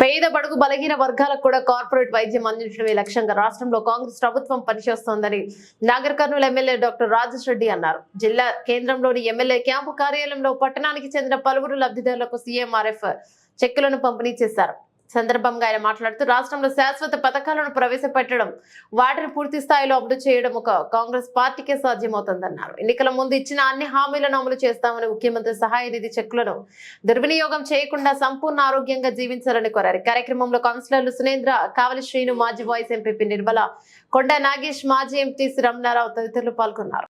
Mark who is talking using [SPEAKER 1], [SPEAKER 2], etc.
[SPEAKER 1] పేద బడుగు బలహీన వర్గాలకు కూడా కార్పొరేట్ వైద్యం అందించడమే లక్ష్యంగా రాష్ట్రంలో కాంగ్రెస్ ప్రభుత్వం పనిచేస్తోందని నాగర్ కర్నూలు ఎమ్మెల్యే డాక్టర్ రాజేష్ రెడ్డి అన్నారు. జిల్లా కేంద్రంలోని ఎమ్మెల్యే క్యాంపు కార్యాలయంలో పట్టణానికి చెందిన పలువురు లబ్ధిదారులకు సీఎంఆర్ఎఫ్ చెక్కులను పంపిణీ చేశారు. సందర్భంగా ఆయన మాట్లాడుతూ రాష్ట్రంలో శాశ్వత పథకాలను ప్రవేశపెట్టడం వాటిని పూర్తి స్థాయిలో అమలు చేయడం ఒక కాంగ్రెస్ పార్టీకే సాధ్యమవుతుందన్నారు. ఎన్నికల ముందు ఇచ్చిన అన్ని హామీలను అమలు చేస్తామని ముఖ్యమంత్రి సహాయ నిధి చెక్కులను దుర్వినియోగం చేయకుండా సంపూర్ణ ఆరోగ్యంగా జీవించాలని కోరారు. కార్యక్రమంలో కౌన్సిలర్లు సునేంద్ర కావలి శ్రీను మాజీ వాయిస్ ఎంపీపీ నిర్మల కొండ నాగేష్ మాజీ ఎంపీ రమణారావు తదితరులు పాల్గొన్నారు.